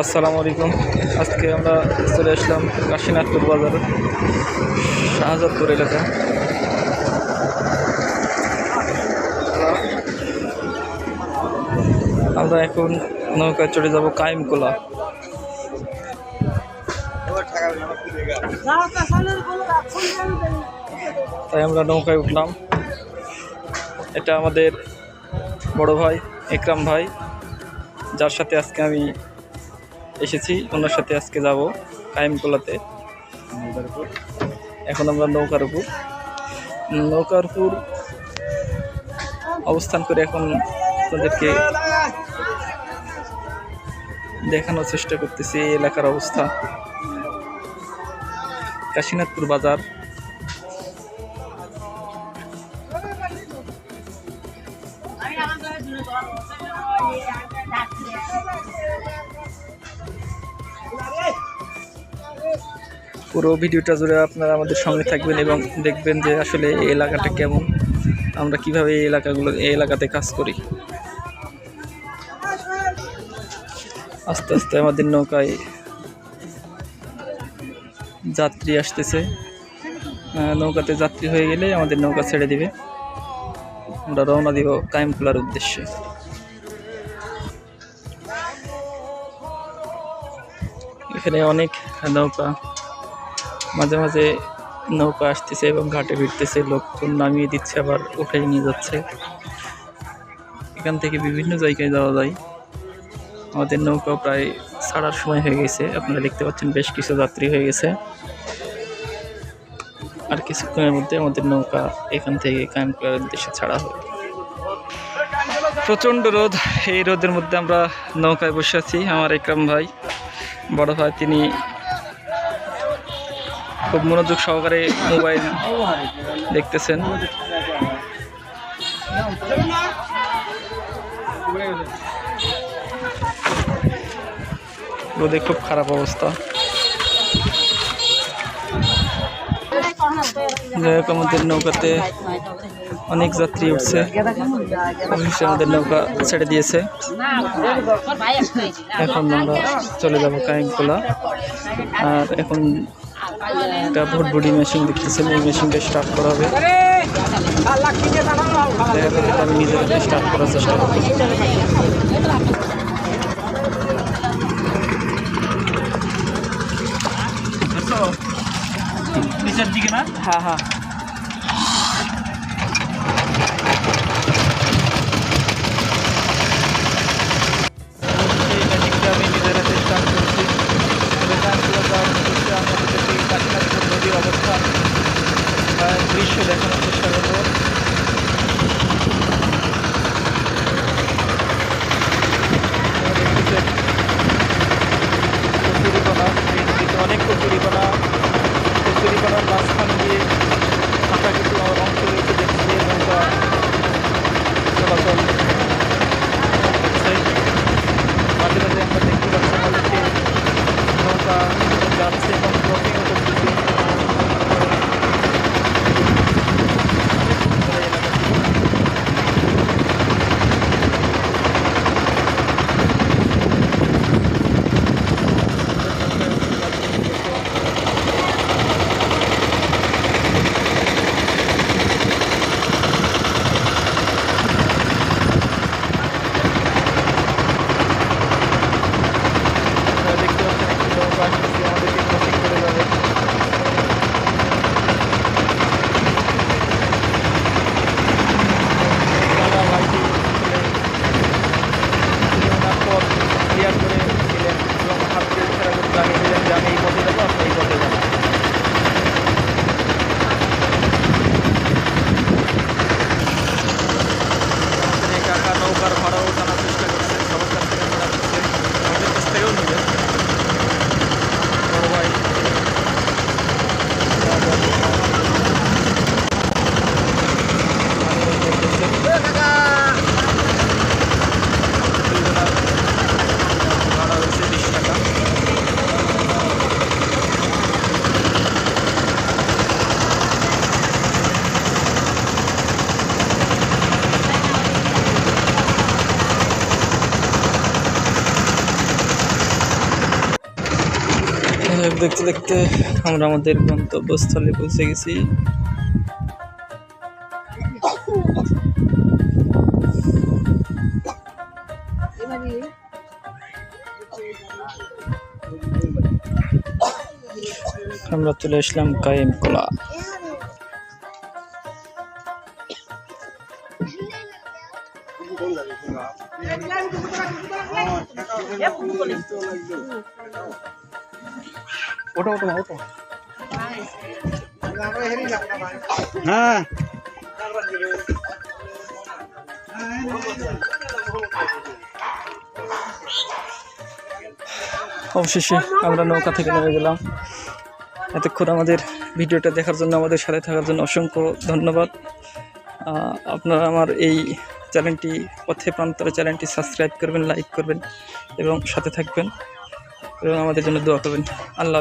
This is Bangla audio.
আসসালামু আলাইকুম। আজকে আমরা চলে আসলাম কাশীনাথপুর বাজার, শাহজাদপুর এলাকা। আমরা এখন নৌকায় চলে যাব কাইমকোলা। তাই আমরা নৌকায় উঠলাম। এটা আমাদের বড় ভাই, একরাম ভাই। যার সাথে আজকে আমি এসেছি, ওনার সাথে আজকে যাব কায়েমকোলাতে। এখন আমরা নৌকার উপর নৌকার উপর অবস্থান করে এখন আপনাদেরকে দেখানোর চেষ্টা করতেছি এলাকার অবস্থা। কাশীনাথপুর বাজার। পুরো ভিডিওটা জুড়ে আপনারা আমাদের সঙ্গে থাকবেন এবং দেখবেন যে আসলে এই এলাকাটা কেমন। আমরা কীভাবে এই এলাকাগুলো এই এলাকাতে কাজ করি। আস্তে আস্তে আমাদের নৌকায় যাত্রী আসতেছে। নৌকাতে যাত্রী হয়ে গেলে আমাদের নৌকা ছেড়ে দিবে। আমরা রওনা দিব কায়েমকুলার উদ্দেশ্যে। এখানে অনেক নৌকা, মাঝে মাঝে নৌকা আসতেছে এবং ঘাটে ভিড়তেছে, লোকজন নামিয়ে দিচ্ছে, আবার উঠাই নিয়ে যাচ্ছে। এখান থেকে বিভিন্ন জায়গায় যাওয়া যায়। আমাদের নৌকা প্রায় ছাড়ার সময় হয়ে গেছে, আপনারা দেখতে পাচ্ছেন বেশ কিছু যাত্রী হয়ে গেছে। আর কিছুক্ষণের মধ্যে আমাদের নৌকা এখান থেকে কায়েমপুরের উদ্দেশ্যে ছাড়া হবে। প্রচণ্ড রোদ। এই রোদের মধ্যে আমরা নৌকায় বসে আছি। আমার একরাম ভাই, বড় ভাই, তিনি খুব মনোযোগ সহকারে মোবাইল দেখতেছেন। রোদে খুব খারাপ অবস্থা। যাই হোক আমাদের নৌকাতে অনেক যাত্রী উঠছে আমাদের নৌকা ছেড়ে দিয়েছে। এখন আমরা চলে যাব কায়েমকোলা আর এখন একটা ভুটভুটি মেশিন দেখতেছেন, এই মেশিনটা স্টার্ট করা হবে। আমি নিজের স্টার্ট করার চেষ্টা করব। নিচের দিকে না? হ্যাঁ হ্যাঁ। দৃশ্য দেখানোর দেখতে দেখতে আমরা আমাদের গন্তব্যস্থলে পৌঁছে গেছি। আমরা চলে আসলাম কায়েম কোলা। ওটা ওটা ওটা। হ্যাঁ। অবশেষে আমরা নৌকা থেকে নেমে গেলাম। এতক্ষণ আমাদের ভিডিওটা দেখার জন্য, আমাদের সাথে থাকার জন্য অসংখ্য ধন্যবাদ। আপনারা আমার এই চ্যানেলটি পথে প্রান্তরে চ্যানেলটি সাবস্ক্রাইব করবেন, লাইক করবেন এবং সাথে থাকবেন। এবং আমাদের জন্য দোয়া করবেন আল্লাহ।